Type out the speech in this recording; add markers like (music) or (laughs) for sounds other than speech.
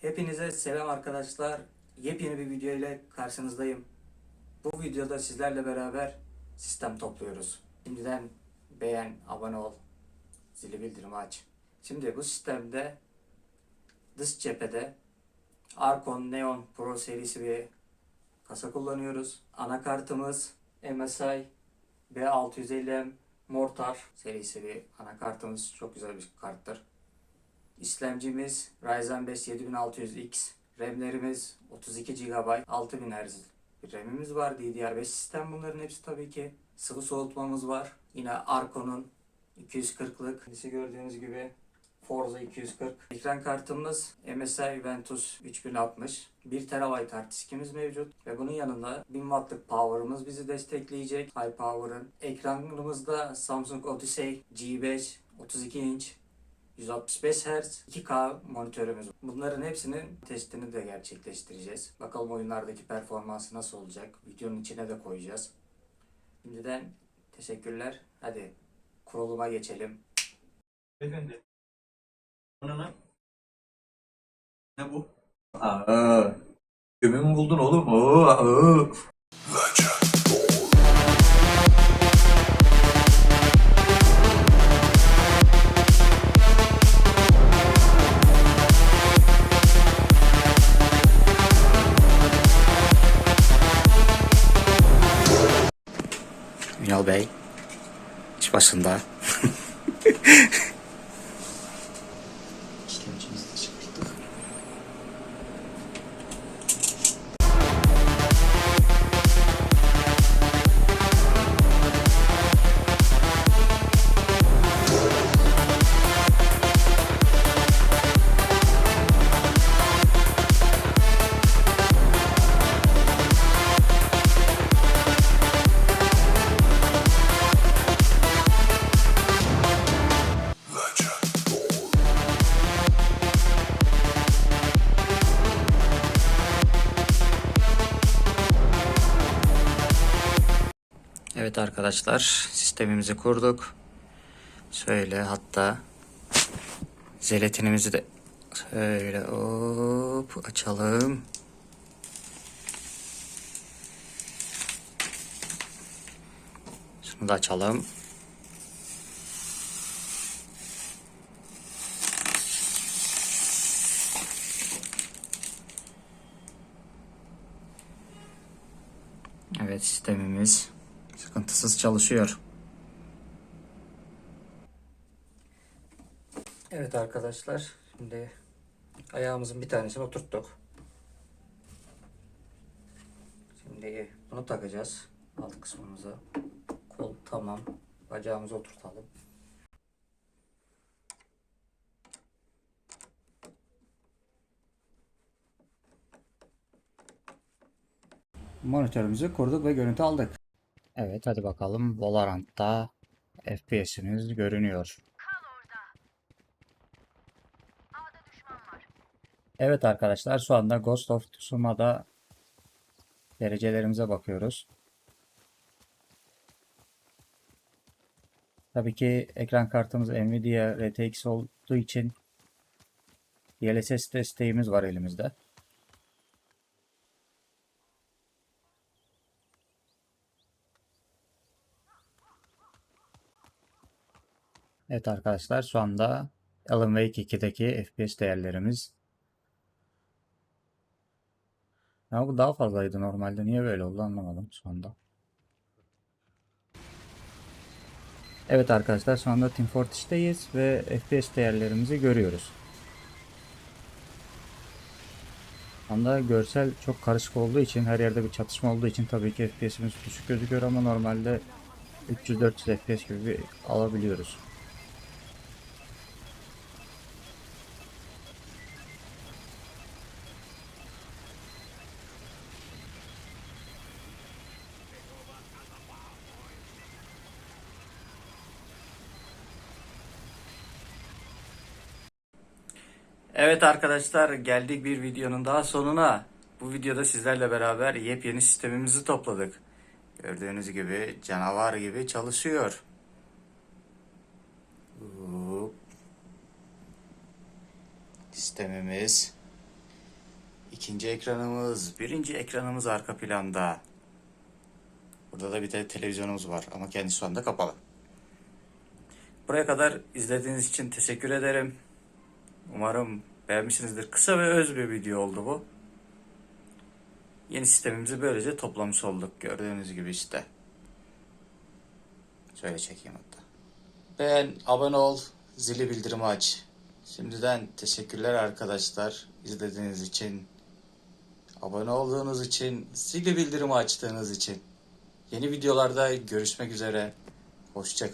Hepinize selam arkadaşlar. Yepyeni bir video ile karşınızdayım. Bu videoda sizlerle beraber sistem topluyoruz. Şimdiden beğen, abone ol, zili bildirimi aç. Şimdi bu sistemde dış cephede Arcon Neon Pro serisi bir kasa kullanıyoruz. Anakartımız MSI B650M Mortar serisi bir anakartımız. Çok güzel bir karttır. İşlemcimiz Ryzen 5 7600X. RAM'lerimiz 32 GB 6000 Hz RAM'imiz var. DDR5 sistem bunların hepsi tabii ki. Sıvı soğutmamız var. Yine Arco'nun 240'lık. Kendisi gördüğünüz gibi Forza 240. Ekran kartımız MSI Ventus 3060. 1 TB hard diskimiz mevcut. Ve bunun yanında 1000 Watt'lık power'ımız bizi destekleyecek. High power'ın. Ekranımızda Samsung Odyssey G5 32 inç 165 Hz 2K monitörümüz. var. Bunların hepsinin testini de gerçekleştireceğiz. Bakalım oyunlardaki performansı nasıl olacak. Videonun içine de koyacağız. Şimdiden teşekkürler. Hadi kuruluma geçelim. Beyefendi. O ne bu? Aa, gömü mü buldun oğlum? Oo, aa. Bey iş başında. (laughs) Evet arkadaşlar sistemimizi kurduk. Şöyle hatta jelatinimizi de şöyle hop açalım. Şunu da açalım. Evet sistemimiz sıkıntısız çalışıyor. Evet arkadaşlar şimdi ayağımızın bir tanesini oturttuk. Şimdi bunu takacağız alt kısmımıza. Kol tamam. Bacağımızı oturtalım. Monitörümüzü kurduk ve görüntü aldık. Evet hadi bakalım Valorant'ta FPS'imiz görünüyor. Evet arkadaşlar şu anda Ghost of Tsusuma'da derecelerimize bakıyoruz. Tabii ki ekran kartımız Nvidia RTX olduğu için DLSS desteğimiz var elimizde. Evet arkadaşlar şu anda Alan Wake 2'deki FPS değerlerimiz. Ya bu daha fazlaydı normalde. Niye böyle oldu anlamadım şu anda. Evet arkadaşlar şu anda Team Fortress'teyiz ve FPS değerlerimizi görüyoruz. Şu anda görsel çok karışık olduğu için her yerde bir çatışma olduğu için tabii ki FPS'imiz düşük gözüküyor ama normalde 300-400 FPS gibi alabiliyoruz. Evet arkadaşlar geldik bir videonun daha sonuna. Bu videoda sizlerle beraber yepyeni sistemimizi topladık. Gördüğünüz gibi canavar gibi çalışıyor. Hop. Sistemimiz ikinci ekranımız, birinci ekranımız arka planda. Burada da bir de televizyonumuz var ama kendisi şu anda kapalı. Buraya kadar izlediğiniz için teşekkür ederim. Umarım beğenmişsinizdir. Kısa ve öz bir video oldu bu. Yeni sistemimizi böylece toplamış olduk. Gördüğünüz gibi işte. Şöyle çekeyim hatta. Beğen, abone ol, zili bildirimi aç. Şimdiden teşekkürler arkadaşlar izlediğiniz için. Abone olduğunuz için, zili bildirimi açtığınız için. Yeni videolarda görüşmek üzere. Hoşça